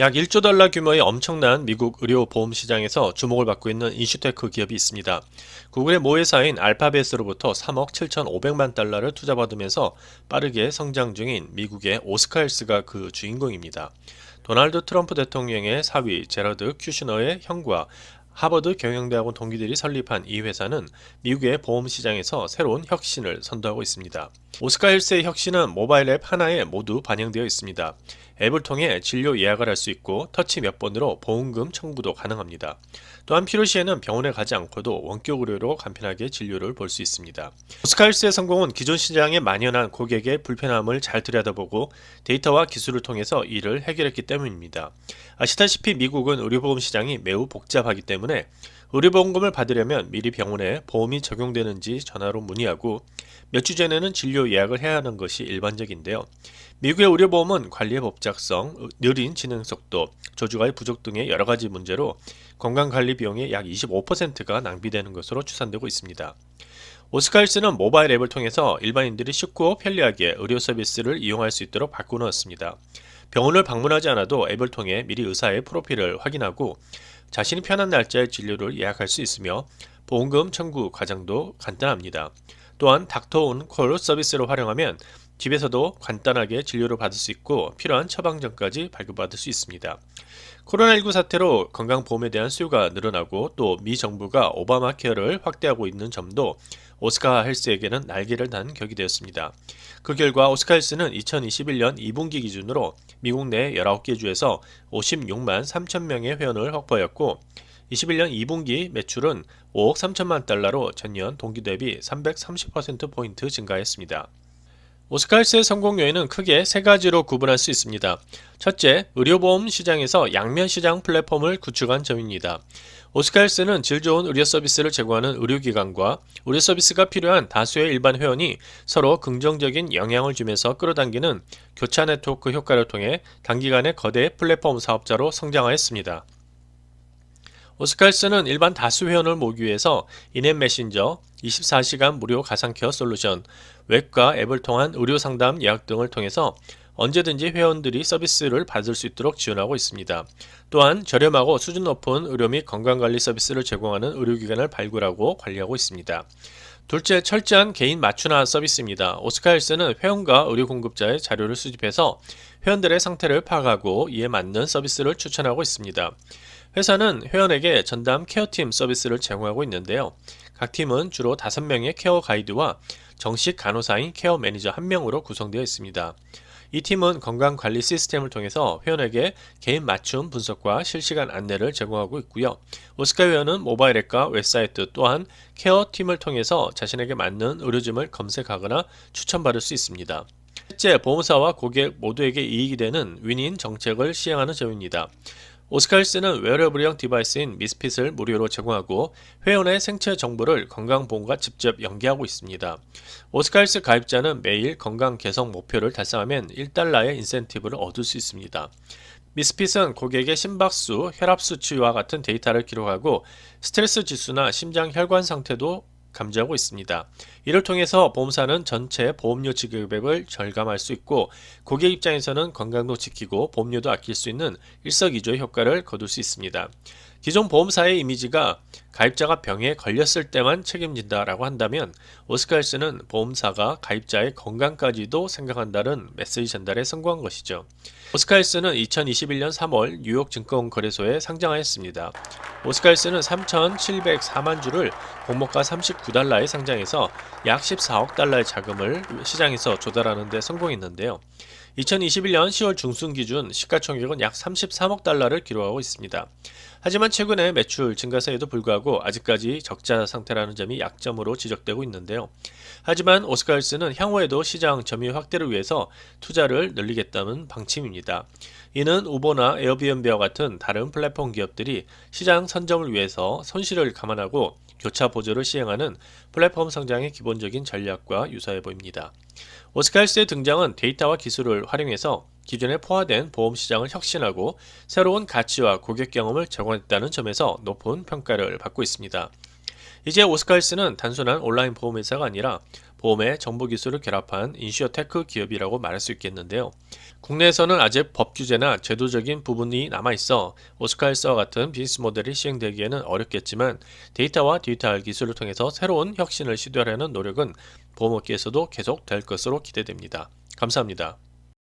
약 1조 달러 규모의 엄청난 미국 의료 보험 시장에서 주목을 받고 있는 인슈테크 기업이 있습니다. 구글의 모 회사인 알파벳으로부터 3억 7,500만 달러를 투자받으면서 빠르게 성장 중인 미국의 오스카일스가 그 주인공입니다. 도널드 트럼프 대통령의 사위 제러드 큐시너의 형과 하버드 경영대학원 동기들이 설립한 이 회사는 미국의 보험 시장에서 새로운 혁신을 선도하고 있습니다. 오스카일스의 혁신은 모바일 앱 하나에 모두 반영되어 있습니다. 앱을 통해 진료 예약을 할 수 있고 터치 몇 번으로 보험금 청구도 가능합니다. 또한 필요시에는 병원에 가지 않고도 원격 의료로 간편하게 진료를 볼 수 있습니다. 오스카일스의 성공은 기존 시장에 만연한 고객의 불편함을 잘 들여다보고 데이터와 기술을 통해서 이를 해결했기 때문입니다. 아시다시피 미국은 의료보험 시장이 매우 복잡하기 때문에 의료보험금을 받으려면 미리 병원에 보험이 적용되는지 전화로 문의하고 몇 주 전에는 진료 예약을 해야 하는 것이 일반적인데요. 미국의 의료보험은 관리의 복잡성, 느린 진행 속도, 조주가의 부족 등의 여러 가지 문제로 건강관리 비용의 약 25%가 낭비되는 것으로 추산되고 있습니다. 오스카일스는 모바일 앱을 통해서 일반인들이 쉽고 편리하게 의료 서비스를 이용할 수 있도록 바꾸어놨습니다. 병원을 방문하지 않아도 앱을 통해 미리 의사의 프로필을 확인하고 자신이 편한 날짜에 진료를 예약할 수 있으며 보험금 청구 과정도 간단합니다. 또한 닥터온 콜 서비스를 활용하면 집에서도 간단하게 진료를 받을 수 있고 필요한 처방전까지 발급받을 수 있습니다. 코로나19 사태로 건강보험에 대한 수요가 늘어나고 또 미 정부가 오바마 케어를 확대하고 있는 점도 오스카 헬스에게는 날개를 단 격이 되었습니다. 그 결과 오스카 헬스는 2021년 2분기 기준으로 미국 내 19개 주에서 56만 3천 명의 회원을 확보하였고 21년 2분기 매출은 5억 3천만 달러로 전년 동기 대비 330%포인트 증가했습니다. 오스카일스의 성공 요인은 크게 세 가지로 구분할 수 있습니다. 첫째, 의료보험 시장에서 양면 시장 플랫폼을 구축한 점입니다. 오스카일스는 질 좋은 의료 서비스를 제공하는 의료기관과 의료 서비스가 필요한 다수의 일반 회원이 서로 긍정적인 영향을 주면서 끌어당기는 교차 네트워크 효과를 통해 단기간에 거대 플랫폼 사업자로 성장하였습니다. 오스카일스는 일반 다수 회원을 모으기 위해서 인앱 메신저, 24시간 무료 가상케어 솔루션, 웹과 앱을 통한 의료 상담 예약 등을 통해서 언제든지 회원들이 서비스를 받을 수 있도록 지원하고 있습니다. 또한 저렴하고 수준 높은 의료 및 건강관리 서비스를 제공하는 의료기관을 발굴하고 관리하고 있습니다. 둘째, 철저한 개인 맞춤화 서비스입니다. 오스카일스는 회원과 의료 공급자의 자료를 수집해서 회원들의 상태를 파악하고 이에 맞는 서비스를 추천하고 있습니다. 회사는 회원에게 전담 케어팀 서비스를 제공하고 있는데요. 각 팀은 주로 5명의 케어 가이드와 정식 간호사인 케어 매니저 1명으로 구성되어 있습니다. 이 팀은 건강 관리 시스템을 통해서 회원에게 개인 맞춤 분석과 실시간 안내를 제공하고 있고요. 오스카 회원은 모바일 앱과 웹사이트 또한 케어 팀을 통해서 자신에게 맞는 의료짐을 검색하거나 추천받을 수 있습니다. 셋째, 보험사와 고객 모두에게 이익이 되는 윈인 정책을 시행하는 점입니다. 오스카일스는 웨어러블형 디바이스인 미스핏을 무료로 제공하고 회원의 생체 정보를 건강보험과 직접 연계하고 있습니다. 오스카일스 가입자는 매일 건강 개선 목표를 달성하면 1달러의 인센티브를 얻을 수 있습니다. 미스핏은 고객의 심박수, 혈압 수치와 같은 데이터를 기록하고 스트레스 지수나 심장 혈관 상태도 감지하고 있습니다. 이를 통해서 보험사는 전체 보험료 지급액을 절감할 수 있고 고객 입장에서는 건강도 지키고 보험료도 아낄 수 있는 일석이조의 효과를 거둘 수 있습니다. 기존 보험사의 이미지가 가입자가 병에 걸렸을 때만 책임진다라고 한다면 오스카일스는 보험사가 가입자의 건강까지도 생각한다는 메시지 전달에 성공한 것이죠. 오스카일스는 2021년 3월 뉴욕 증권거래소에 상장하였습니다. 오스카일스는 3,704만 주를 공모가 39달러에 상장해서 약 14억 달러의 자금을 시장에서 조달하는 데 성공했는데요. 2021년 10월 중순 기준 시가총액은 약 33억 달러를 기록하고 있습니다. 하지만 최근에 매출 증가세에도 불구하고 아직까지 적자 상태라는 점이 약점으로 지적되고 있는데요. 하지만 오스카일스는 향후에도 시장 점유 확대를 위해서 투자를 늘리겠다는 방침입니다. 이는 우버나 에어비앤비와 같은 다른 플랫폼 기업들이 시장 선점을 위해서 손실을 감안하고 교차 보조를 시행하는 플랫폼 성장의 기본적인 전략과 유사해 보입니다. 오스카일스의 등장은 데이터와 기술을 활용해서 기존에 포화된 보험 시장을 혁신하고 새로운 가치와 고객 경험을 제공했다는 점에서 높은 평가를 받고 있습니다. 이제 오스카일스는 단순한 온라인 보험회사가 아니라 보험의 정보 기술을 결합한 인슈어테크 기업이라고 말할 수 있겠는데요. 국내에서는 아직 법 규제나 제도적인 부분이 남아 있어 오스카일스와 같은 비즈니스 모델이 시행되기에는 어렵겠지만 데이터와 디지털 기술을 통해서 새로운 혁신을 시도하려는 노력은 보험업계에서도 계속 될 것으로 기대됩니다. 감사합니다.